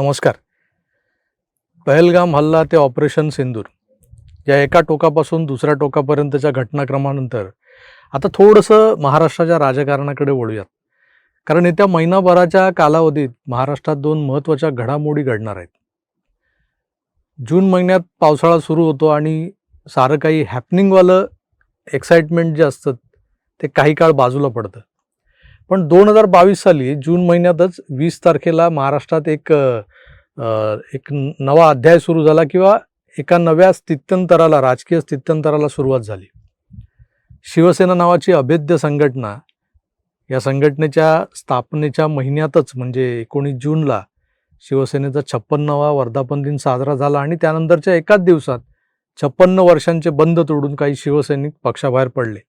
नमस्कार. पहलगाम हल्ला ते ऑपरेशन सिंदूर. या एका टोकापासून दुसऱ्या टोकापर्यंतच्या घटनाक्रमानंतर आता थोडंसं महाराष्ट्राच्या राजकारणाकडे वळूयात. कारण येत्या महिनाभराच्या कालावधीत महाराष्ट्रात दोन महत्त्वाच्या घडामोडी घडणार आहेत. जून महिन्यात पावसाळा सुरू होतो आणि सारं काही हॅपनिंगवालं एक्साइटमेंट जे असतं ते काही काळ बाजूला पडतं. पण दोन हजार बावीस साली जून महिन्यातच वीस तारखेला महाराष्ट्रात एक एक नवा अध्याय सुरू झाला किंवा एका नव्या स्थित्यंतराला राजकीय स्थित्यंतराला सुरुवात झाली. शिवसेना नावाची अभेद्य संघटना या संघटनेच्या स्थापनेच्या महिन्यातच म्हणजे एकोणीस जूनला शिवसेनेचा छप्पन्नवा वर्धापन दिन साजरा झाला आणि त्यानंतरच्या एकाच दिवसात छप्पन्न वर्षांचे बंद तोडून काही शिवसैनिक पक्षाबाहेर पडले.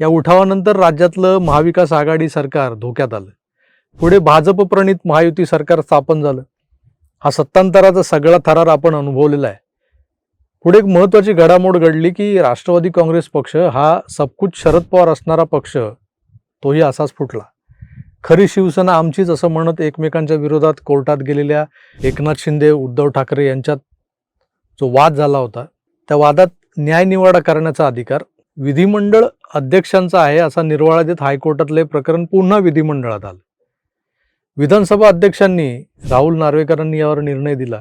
या उठावानंतर राज्यातलं महाविकास आघाडी सरकार धोक्यात आलं. पुढे भाजप प्रणित महायुती सरकार स्थापन झालं. हा सत्तांतराचा सगळा थरार आपण अनुभवलेला आहे. पुढे एक महत्त्वाची घडामोड घडली की राष्ट्रवादी काँग्रेस पक्ष हा सबकुच शरद पवार असणारा पक्ष तोही असाच फुटला. खरी शिवसेना आमचीच असं म्हणत एकमेकांच्या विरोधात कोर्टात गेलेल्या एकनाथ शिंदे उद्धव ठाकरे यांच्यात जो वाद झाला होता त्या वादात न्यायनिवाडा करण्याचा अधिकार विधिमंडळ अध्यक्षांचा आहे असा निर्वाळा देत हायकोर्टातले प्रकरण पुन्हा विधिमंडळात आलं. विधानसभा अध्यक्षांनी राहुल नार्वेकरांनी यावर निर्णय दिला.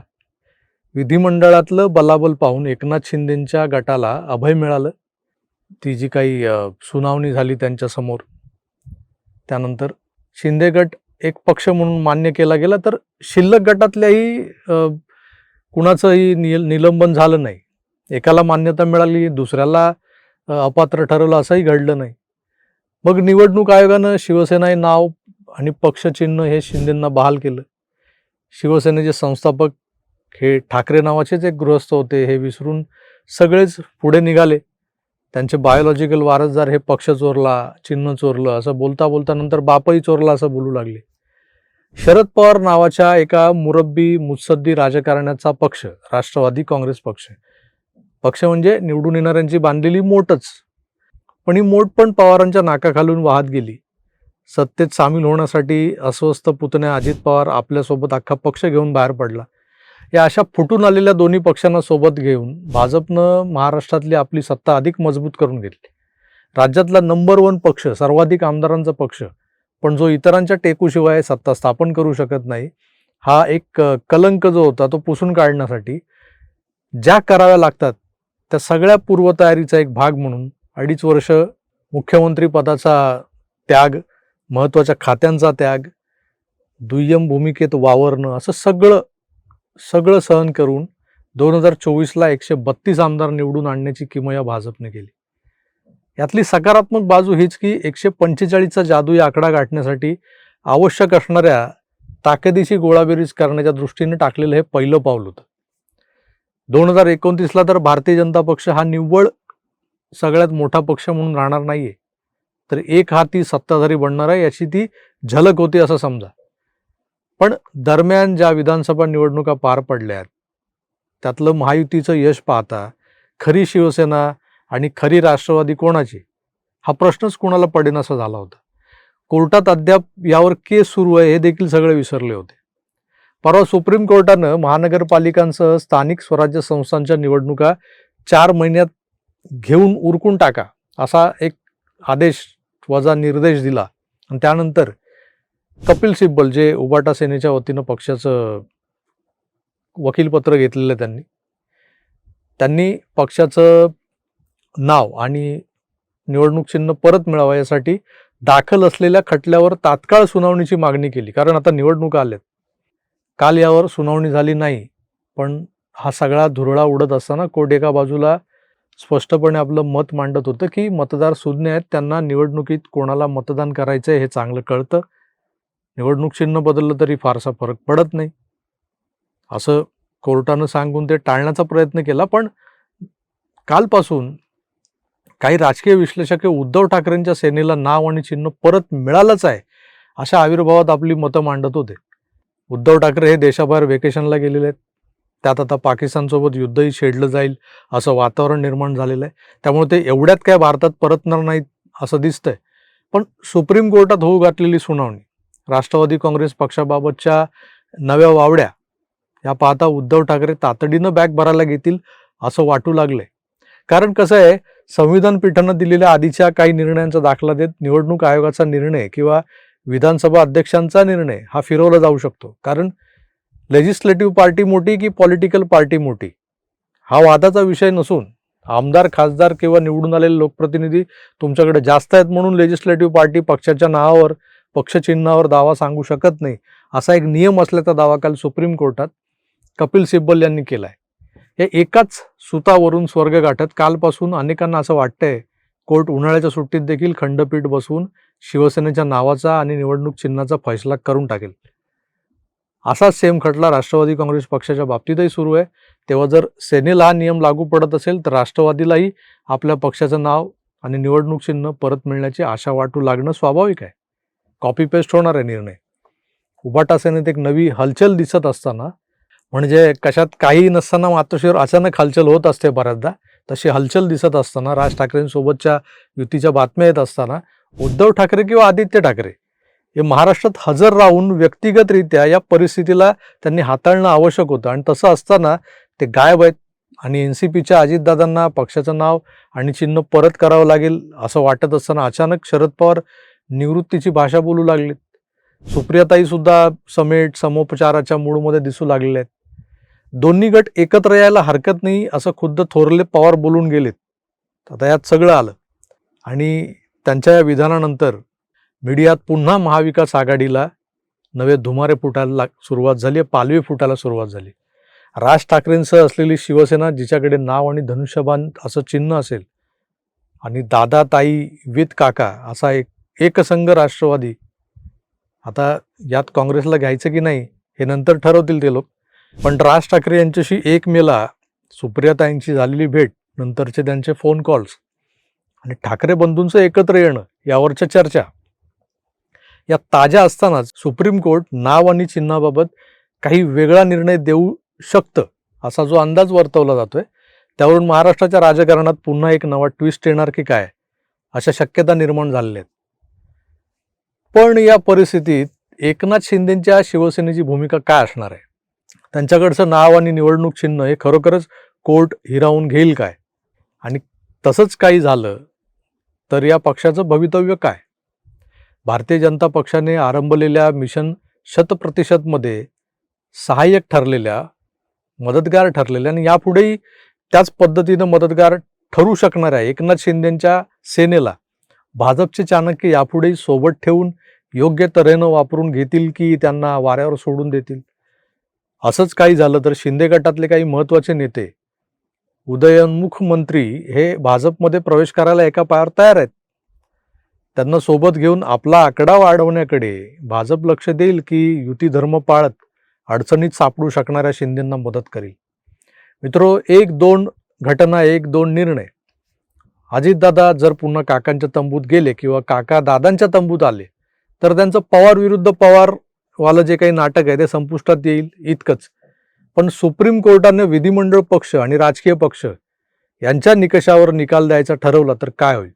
विधिमंडळातलं बलाबल पाहून एकनाथ शिंदेंच्या गटाला अभय मिळालं. ती जी काही सुनावणी झाली त्यांच्यासमोर त्यानंतर शिंदे गट एक पक्ष म्हणून मान्य केला गेला तर शिल्लक गटातल्याही कुणाचंही निल निलंबन झालं नाही. एकाला मान्यता मिळाली दुसऱ्याला अपात्र ठरवलं असंही घडलं नाही. मग निवडणूक आयोगानं शिवसेना हे नाव आणि पक्षचिन्ह हे शिंदेंना बहाल केलं. शिवसेनेचे संस्थापक हे ठाकरे नावाचेच एक गृहस्थ होते हे विसरून सगळेच पुढे निघाले. त्यांचे बायोलॉजिकल वारसदार हे पक्ष चोरला चिन्ह चोरलं असं बोलता बोलता नंतर बापही चोरला असं बोलू लागले. शरद पवार नावाच्या एका मुरब्बी मुत्सद्दी राजकारण्याचा पक्ष राष्ट्रवादी काँग्रेस पक्ष पक्ष म्हणजे निवडून येणाऱ्यांची बांधलेली मोठच. पण ही मोठ पण पवारांच्या नाकाखालून वाहत गेली. सत्तेत सामील होण्यासाठी अस्वस्थ पुतण्या अजित पवार आपल्यासोबत अख्खा पक्ष घेऊन बाहेर पडला. या अशा फुटून आलेल्या दोन्ही पक्षांना सोबत घेऊन भाजपनं महाराष्ट्रातली आपली सत्ता अधिक मजबूत करून घेतली. राज्यातला नंबर वन पक्ष सर्वाधिक आमदारांचा पक्ष पण जो इतरांच्या टेकूशिवाय सत्ता स्थापन करू शकत नाही हा एक कलंक जो होता तो पुसून काढण्यासाठी ज्या कराव्या लागतात त्या सगळ्या पूर्वतयारीचा एक भाग म्हणून अडीच वर्ष मुख्यमंत्री पदाचा त्याग महत्त्वाच्या खात्यांचा त्याग दुय्यम भूमिकेत वावरणं असं सगळं सगळं सहन करून दोन हजार चोवीसला एकशे बत्तीस आमदार निवडून आणण्याची किमया भाजपने केली. यातली सकारात्मक बाजू हीच की एकशे पंचेचाळीसचा जादुई आकडा गाठण्यासाठी आवश्यक असणाऱ्या ताकदीची गोळाबेरीज करण्याच्या दृष्टीने टाकलेलं हे पहिलं पाऊल होतं. दोन हजार एकोणतीसला तर भारतीय जनता पक्ष हा निव्वळ सगळ्यात मोठा पक्ष म्हणून राहणार नाहीये. तर एक हाती सत्ताधारी बनणार आहे याची ती झलक होती असं समजा. पण दरम्यान ज्या विधानसभा निवडणुका पार पडल्या आहेत त्यातलं महायुतीचं यश पाहता खरी शिवसेना आणि खरी राष्ट्रवादी कोणाची? हा प्रश्नच कोणाला पडेनासा झाला होता. कोर्टात अद्याप यावर केस सुरू आहे हे देखील सगळे विसरले होते. परवा सुप्रीम कोर्टानं महानगरपालिकांसह स्थानिक स्वराज्य संस्थांच्या निवडणुका चार महिन्यात घेऊन उरकून टाका असा एक आदेश वजा निर्देश दिला. आणि त्यानंतर कपिल सिब्बल जे उबाटा सेनेच्या वतीनं पक्षाचं वकीलपत्र घेतलेलं आहे त्यांनी त्यांनी पक्षाचं नाव आणि निवडणूक चिन्ह परत मिळावं यासाठी दाखल असलेल्या खटल्यावर तात्काळ सुनावणीची मागणी केली. कारण आता निवडणुका आल्यात. काल यावर सुनावणी झाली नाही पण हा सगळा धुरळा उडत असताना कोर्ट एका बाजूला स्पष्टपणे आपलं मत मांडत होतं की मतदार सुज्ञ आहेत त्यांना निवडणुकीत कोणाला मतदान करायचं आहे हे चांगलं कळतं. निवडणूक चिन्ह बदललं तरी फारसा फरक पडत नाही. असं कोर्टानं सांगून ते टाळण्याचा प्रयत्न केला पण कालपासून काही राजकीय विश्लेषक हे उद्धव ठाकरेंच्या सेनेला नाव आणि चिन्ह परत मिळालंच आहे अशा आविर्भावात आपली मतं मांडत होते. उद्धव ठाकरे हे देशाबाहेर व्हेकेशनला गेलेले आहेत. त्यात आता पाकिस्तानसोबत युद्धही छेडलं जाईल असं वातावरण निर्माण झालेलं आहे. त्यामुळे ते एवढ्यात काय भारतात परतणार नाहीत असं दिसतंय. पण सुप्रीम कोर्टात होऊ घातलेली सुनावणी राष्ट्रवादी काँग्रेस पक्षाबाबतच्या नव्या वावड्या या पाहता उद्धव ठाकरे तातडीनं बॅग भरायला घेतील असं वाटू लागलंय. कारण कसं आहे संविधान पीठानं दिलेल्या आधीच्या काही निर्णयांचा दाखला देत निवडणूक आयोगाचा निर्णय किंवा विधानसभा अध्यक्षांचा निर्णय हा फिरवला जाऊ शकतो. कारण लेजिस्लेटिव्ह पार्टी मोठी की पॉलिटिकल पार्टी मोठी? हा वादाचा विषय नसून आमदार खासदार किंवा निवडून आलेले लोकप्रतिनिधी तुमच्याकडे जास्त आहेत म्हणून लेजिस्लेटिव्ह पार्टी पक्षाच्या नावावर पक्षचिन्हावर दावा सांगू शकत नाही असा एक नियम असल्याचा दावा काल सुप्रीम कोर्टात कपिल सिब्बल यांनी केला आहे या एकाच सुतावरून स्वर्ग गाठत कालपासून अनेकांना असं वाटतंय कोर्ट उन्हाळ्याच्या सुट्टीत देखील खंडपीठ बसवून शिवसेनेच्या नावाचा आणि निवडणूक चिन्हाचा फैसला करून टाकेल. असाच सेम खटला राष्ट्रवादी काँग्रेस पक्षाच्या बाबतीतही सुरू आहे. तेव्हा जर सेनेला हा नियम लागू पडत असेल तर राष्ट्रवादीलाही आपल्या पक्षाचं नाव आणि निवडणूक चिन्ह परत मिळण्याची आशा वाटू लागणं स्वाभाविक आहे. कॉपी पेस्ट होणार आहे निर्णय. उबाटा सेनेत एक नवी हलचल दिसत असताना म्हणजे कशात काही नसताना मातोश्रीवर अचानक हलचल होत असते बऱ्याचदा तशी हलचल दिसत असताना राज ठाकरेंसोबतच्या युतीच्या बातम्या येत असताना उद्धव ठाकरे किंवा आदित्य ठाकरे हे महाराष्ट्रात हजर राहून व्यक्तिगतरित्या या परिस्थितीला त्यांनी हाताळणं आवश्यक होतं. आणि तसं असताना ते गायब आहेत आणि एन सी पीच्या अजितदादांना पक्षाचं नाव आणि चिन्ह परत करावं लागेल असं वाटत असताना अचानक शरद पवार निवृत्तीची भाषा बोलू लागलीत. सुप्रियाताईसुद्धा समेट समोपचाराच्या मूडमध्ये दिसू लागलेल्या आहेत. दोन्ही गट एकत्र यायला हरकत नाही असं खुद्द थोरले पवार बोलून गेलेत. आता यात सगळं आलं. आणि त्यांच्या या विधानानंतर मीडियात पुन्हा महाविकास आघाडीला नवे धुमारे फुटायला लाग सुरुवात झाली पालवी फुटायला सुरुवात झाली राज ठाकरेंसह असलेली शिवसेना जिच्याकडे नाव आणि धनुष्यबाण असं चिन्ह असेल आणि दादा ताई विथ काका असा एक एकसंघ राष्ट्रवादी आता यात काँग्रेसला घ्यायचं की नाही हे नंतर ठरवतील ते लोक. पण राज ठाकरे यांच्याशी एक मेला सुप्रियाताईंची झालेली भेट नंतरचे त्यांचे फोन कॉल्स आणि ठाकरे बंधूंचं एकत्र येणं यावरच्या चर्चा. या ताज्या असतानाच सुप्रीम कोर्ट नाव आणि चिन्हाबाबत काही वेगळा निर्णय देऊ शकतं असा जो अंदाज वर्तवला जातोय त्यावरून महाराष्ट्राच्या राजकारणात पुन्हा एक नवा ट्विस्ट येणार की काय अशा शक्यता निर्माण झालेल्या आहेत. पण या परिस्थितीत एकनाथ शिंदेच्या शिवसेनेची भूमिका काय असणार आहे? त्यांच्याकडचं नाव आणि निवडणूक चिन्ह हे खरोखरच कोर्ट हिरावून घेईल काय? आणि तसंच काही झालं तर या पक्षाचं भवितव्य काय? भारतीय जनता पक्षाने आरंभलेल्या मिशन शतप्रतिशतमध्ये सहाय्यक ठरलेल्या मदतगार ठरलेल्या आणि यापुढेही त्याच पद्धतीनं मदतगार ठरू शकणाऱ्या एकनाथ शिंदेच्या सेनेला भाजपचे चाणक्य यापुढेही सोबत ठेवून योग्य तऱ्हेनं वापरून घेतील की त्यांना वाऱ्यावर सोडून देतील? असंच काही झालं तर शिंदे गटातले काही महत्त्वाचे नेते उदयोन्मुख मंत्री हे भाजपमध्ये प्रवेश करायला एका पायावर तयार आहेत. त्यांना सोबत घेऊन आपला आकडा वाढवण्याकडे भाजप लक्ष देईल की युती धर्म पाळत अडचणीत सापडू शकणाऱ्या शिंदेंना मदत करेल. मित्रो एक दोन घटना एक दोन निर्णय. अजितदादा जर पुन्हा काकांच्या तंबूत गेले किंवा काका दादांच्या तंबूत आले तर त्यांचं पवार विरुद्ध पवार वालं जे काही नाटक आहे ते संपुष्टात येईल इतकंच. पण सुप्रीम कोर्टाने विधिमंडळ पक्ष आणि राजकीय पक्ष यांच्या निकषावर निकाल द्यायचा ठरवला तर काय होईल?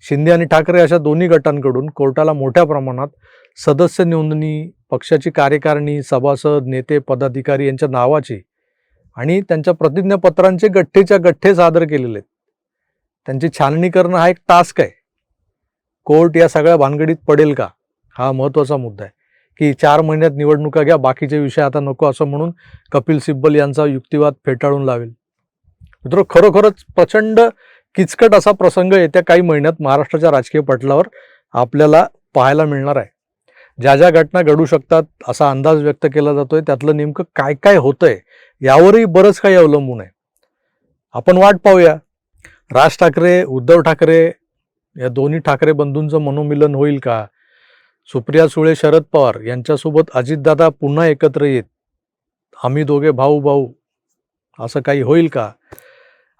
शिंदे आणि ठाकरे अशा दोन्ही गटांकडून कोर्टाला मोठ्या प्रमाणात सदस्य नोंदणी पक्षाची कार्यकारिणी सभासद नेते पदाधिकारी यांच्या नावाची आणि त्यांच्या प्रतिज्ञापत्रांचे गठ्ठेच्या गठ्ठे सादर केलेले आहेत. त्यांची छाननी करणं हा एक टास्क आहे. कोर्ट या सगळ्या भानगडीत पडेल का? हा महत्त्वाचा मुद्दा आहे. की चार महिन्यात निवडणुका घ्या बाकीचे विषय आता नको असं म्हणून कपिल सिब्बल यांचा युक्तिवाद फेटाळून लावेल. मित्र खरोखरच प्रचंड किचकट असा प्रसंग येत्या काही महिन्यात महाराष्ट्राच्या राजकीय पटलावर आपल्याला पाहायला मिळणार आहे. ज्या ज्या घटना घडू शकतात असा अंदाज व्यक्त केला जातोय त्यातलं नेमकं काय काय होतंय यावरही बरंच काही अवलंबून आहे. आपण वाट पाहूया. राज ठाकरे उद्धव ठाकरे या दोन्ही ठाकरे बंधूंचं मनोमिलन होईल का? सुप्रिया सुळे शरद पवार यांच्यासोबत अजितदादा पुन्हा एकत्र येत आम्ही दोघे भाऊ भाऊ असं काही होईल का?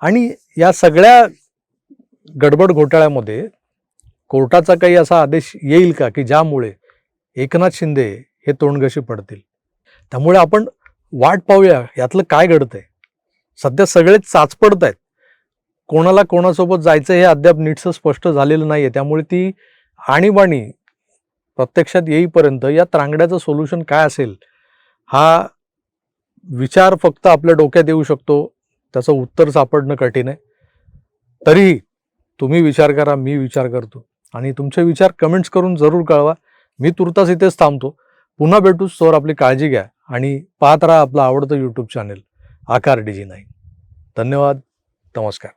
आणि या सगळ्या गडबड घोटाळ्यामध्ये कोर्टाचा काही असा आदेश येईल का की ज्यामुळे एकनाथ शिंदे हे तोंडगशी पडतील? त्यामुळे आपण वाट पाहूया यातलं काय घडतंय? सध्या सगळेच चाचपडत आहेत. कोणाला कोणासोबत जायचं हे अद्याप नीटसं स्पष्ट झालेलं नाही आहे त्यामुळे ती आणीबाणी प्रत्यक्षात येईपर्यंत या त्रांगड्याचं सोल्युशन काय असेल? हा विचार फक्त आपल्या डोक्यात येऊ शकतो. त्याचं उत्तर सापडणं कठीण आहे. तरीही तुम्ही विचार करा मी विचार करतो. आणि तुमचे विचार कमेंट्स करून जरूर कळवा. मी तुर्तास इथेच थांबतो. पुन्हा भेटू. सोर आपली काळजी घ्या. आणि पाहत राहा आपलं आवडतं यूट्यूब चॅनेल आकार डीजी नाही धन्यवाद. नमस्कार.